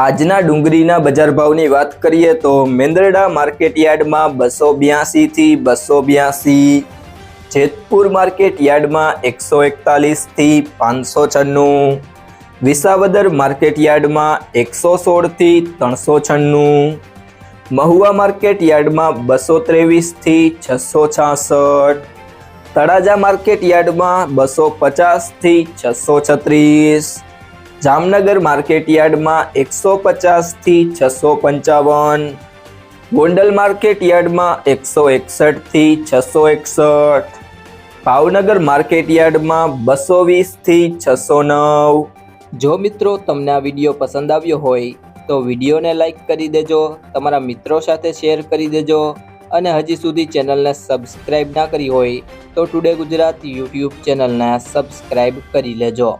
આજના ડુંગળીના બજાર ભાવની વાત કરીએ તો મેંદરડા માર્કેટ યાર્ડમાં બસો બ્યાસીથી બસો બ્યાસી, જેતપુર માર્કેટ યાર્ડમાં એકસો એકતાલીસથી પાંચસો છન્નું, વિસાવદર માર્કેટ યાર્ડમાં એકસો સોળથી ત્રણસો છન્નું, મહુવા માર્કેટ યાર્ડમાં બસો ત્રેવીસથી છસો છાસઠ, તળાજા માર્કેટ યાર્ડમાં બસો પચાસથી છસો છત્રીસ જામનગર માર્કેટ યાર્ડમાં એકસો પચાસથી છસો પંચાવન. ગોંડલ માર્કેટ યાર્ડમાં એકસો એકસઠથી છસો એકસઠ. ભાવનગર માર્કેટ યાર્ડમાં બસો વીસથી છસો નવ. જો મિત્રો તમને આ વીડિયો પસંદ આવ્યો હોય, તો વિડીયોને લાઈક કરી દેજો, તમારા મિત્રો સાથે શેર કરી દેજો, અને હજી સુધી ચેનલને સબસ્ક્રાઇબ ના કરી હોય, તો ટુડે ગુજરાત યુટ્યુબ ચેનલને સબસ્ક્રાઇબ કરી લેજો.